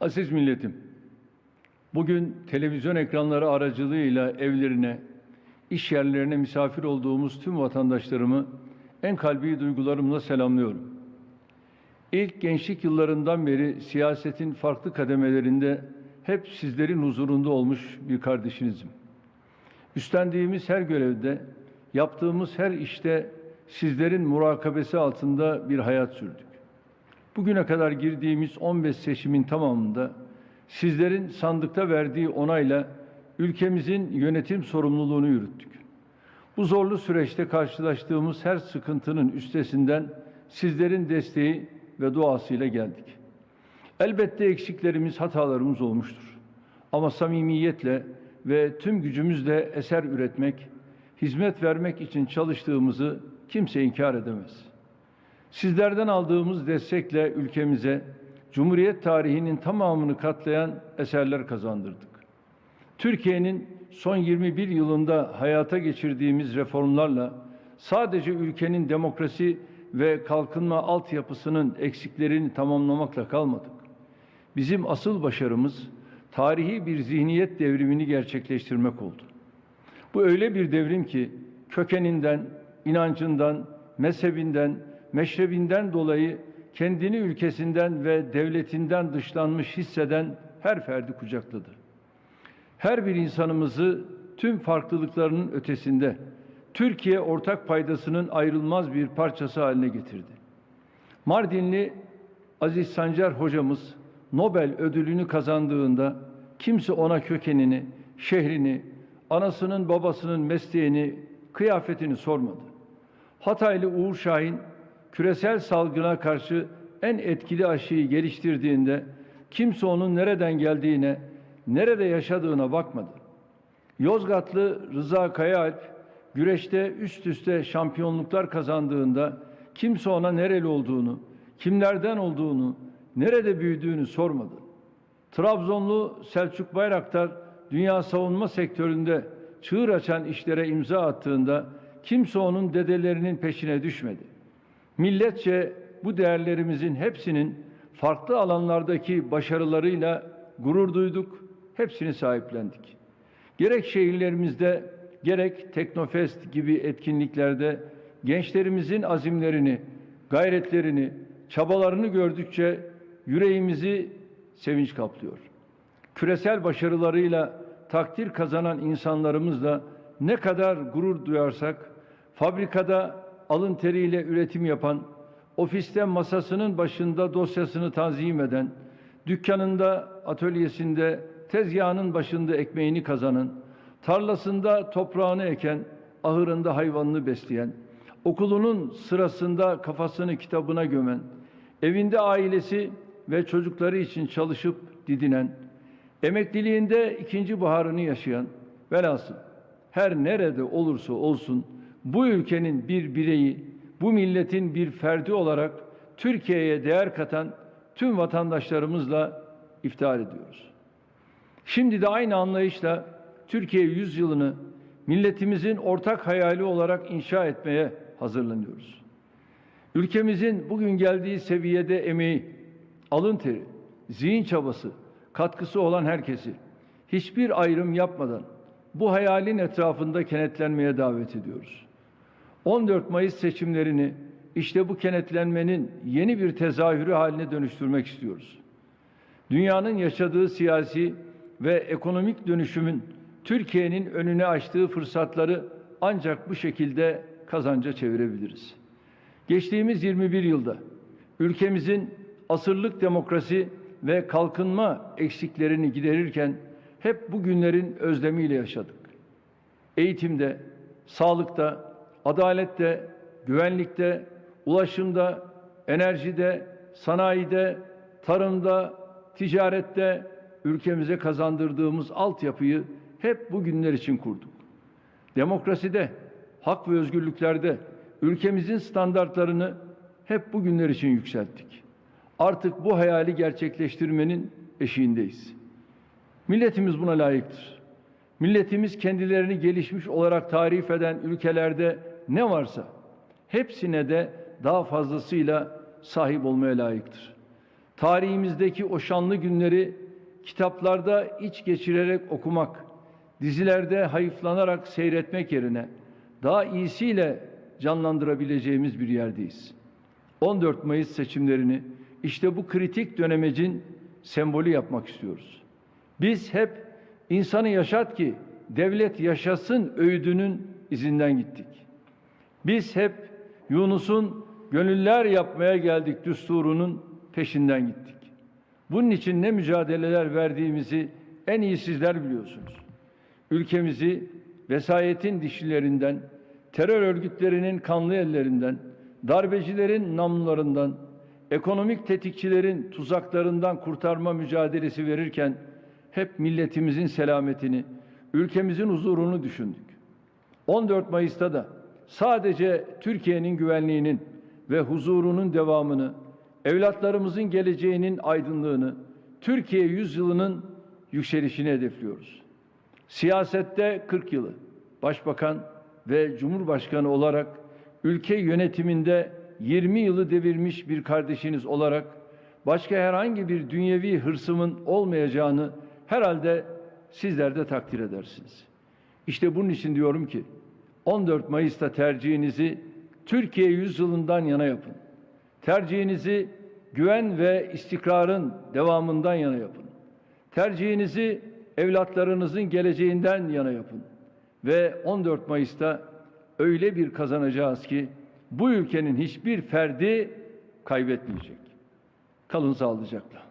Aziz milletim, bugün televizyon ekranları aracılığıyla evlerine, iş yerlerine misafir olduğumuz tüm vatandaşlarımı en kalbi duygularımla selamlıyorum. İlk gençlik yıllarından beri siyasetin farklı kademelerinde hep sizlerin huzurunda olmuş bir kardeşinizim. Üstlendiğimiz her görevde, yaptığımız her işte sizlerin murakabesi altında bir hayat sürdük. Bugüne kadar girdiğimiz 15 seçimin tamamında sizlerin sandıkta verdiği onayla ülkemizin yönetim sorumluluğunu yürüttük. Bu zorlu süreçte karşılaştığımız her sıkıntının üstesinden sizlerin desteği ve duasıyla geldik. Elbette eksiklerimiz, hatalarımız olmuştur. Ama samimiyetle ve tüm gücümüzle eser üretmek, hizmet vermek için çalıştığımızı kimse inkar edemez. Sizlerden aldığımız destekle ülkemize Cumhuriyet tarihinin tamamını katlayan eserler kazandırdık. Türkiye'nin son 21 yılında hayata geçirdiğimiz reformlarla sadece ülkenin demokrasi ve kalkınma altyapısının eksiklerini tamamlamakla kalmadık. Bizim asıl başarımız tarihi bir zihniyet devrimini gerçekleştirmek oldu. Bu öyle bir devrim ki kökeninden, inancından, mezhebinden, meşrebinden dolayı kendini ülkesinden ve devletinden dışlanmış hisseden her ferdi kucakladı. Her bir insanımızı tüm farklılıklarının ötesinde Türkiye ortak paydasının ayrılmaz bir parçası haline getirdi. Mardinli Aziz Sancar hocamız Nobel ödülünü kazandığında kimse ona kökenini, şehrini, anasının babasının mesleğini, kıyafetini sormadı. Hataylı Uğur Şahin küresel salgına karşı en etkili aşıyı geliştirdiğinde kimse onun nereden geldiğine, nerede yaşadığına bakmadı. Yozgatlı Rıza Kayaalp güreşte üst üste şampiyonluklar kazandığında kimse ona nereli olduğunu, kimlerden olduğunu, nerede büyüdüğünü sormadı. Trabzonlu Selçuk Bayraktar dünya savunma sektöründe çığır açan işlere imza attığında kimse onun dedelerinin peşine düşmedi. Milletçe bu değerlerimizin hepsinin farklı alanlardaki başarılarıyla gurur duyduk, hepsini sahiplendik. Gerek şehirlerimizde gerek Teknofest gibi etkinliklerde gençlerimizin azimlerini, gayretlerini, çabalarını gördükçe yüreğimizi sevinç kaplıyor. Küresel başarılarıyla takdir kazanan insanlarımızla ne kadar gurur duyarsak, fabrikada alın teriyle üretim yapan, ofiste masasının başında dosyasını tanzim eden, dükkanında, atölyesinde, tezgahının başında ekmeğini kazanan, tarlasında toprağını eken, ahırında hayvanını besleyen, okulunun sırasında kafasını kitabına gömen, evinde ailesi ve çocukları için çalışıp didinen, emekliliğinde ikinci baharını yaşayan, velhasıl her nerede olursa olsun bu ülkenin bir bireyi, bu milletin bir ferdi olarak Türkiye'ye değer katan tüm vatandaşlarımızla iftihar ediyoruz. Şimdi de aynı anlayışla Türkiye yüzyılını milletimizin ortak hayali olarak inşa etmeye hazırlanıyoruz. Ülkemizin bugün geldiği seviyede emeği, alın teri, zihin çabası, katkısı olan herkesi hiçbir ayrım yapmadan bu hayalin etrafında kenetlenmeye davet ediyoruz. 14 Mayıs seçimlerini işte bu kenetlenmenin yeni bir tezahürü haline dönüştürmek istiyoruz. Dünyanın yaşadığı siyasi ve ekonomik dönüşümün Türkiye'nin önüne açtığı fırsatları ancak bu şekilde kazanca çevirebiliriz. Geçtiğimiz 21 yılda ülkemizin asırlık demokrasi ve kalkınma eksiklerini giderirken hep bu günlerin özlemiyle yaşadık. Eğitimde, sağlıkta, adalette, güvenlikte, ulaşımda, enerjide, sanayide, tarımda, ticarette ülkemize kazandırdığımız altyapıyı hep bu günler için kurduk. Demokraside, hak ve özgürlüklerde ülkemizin standartlarını hep bu günler için yükselttik. Artık bu hayali gerçekleştirmenin eşiğindeyiz. Milletimiz buna layıktır. Milletimiz kendilerini gelişmiş olarak tarif eden ülkelerde ne varsa hepsine de daha fazlasıyla sahip olmaya layıktır. tarihimizdeki o şanlı günleri kitaplarda iç geçirerek okumak, dizilerde hayıflanarak seyretmek yerine daha iyisiyle canlandırabileceğimiz bir yerdeyiz. 14 Mayıs seçimlerini işte bu kritik dönemecin sembolü yapmak istiyoruz. Biz hep insanı yaşat ki devlet yaşasın öğüdünün izinden gittik. Biz hep Yunus'un gönüller yapmaya geldik düsturunun peşinden gittik. Bunun için ne mücadeleler verdiğimizi en iyi sizler biliyorsunuz. Ülkemizi vesayetin dişilerinden, terör örgütlerinin kanlı ellerinden, darbecilerin namlularından, ekonomik tetikçilerin tuzaklarından kurtarma mücadelesi verirken hep milletimizin selametini, ülkemizin huzurunu düşündük. 14 Mayıs'ta da sadece Türkiye'nin güvenliğinin ve huzurunun devamını, evlatlarımızın geleceğinin aydınlığını, Türkiye yüzyılının yükselişini hedefliyoruz. Siyasette 40 yılı, başbakan ve cumhurbaşkanı olarak ülke yönetiminde 20 yılı devirmiş bir kardeşiniz olarak başka herhangi bir dünyevi hırsımın olmayacağını herhalde sizler de takdir edersiniz. İşte bunun için diyorum ki 14 Mayıs'ta tercihinizi Türkiye yüzyılından yana yapın. Tercihinizi güven ve istikrarın devamından yana yapın. Tercihinizi evlatlarınızın geleceğinden yana yapın. Ve 14 Mayıs'ta öyle bir kazanacağız ki bu ülkenin hiçbir ferdi kaybetmeyecek. Kalın sağlıcakla.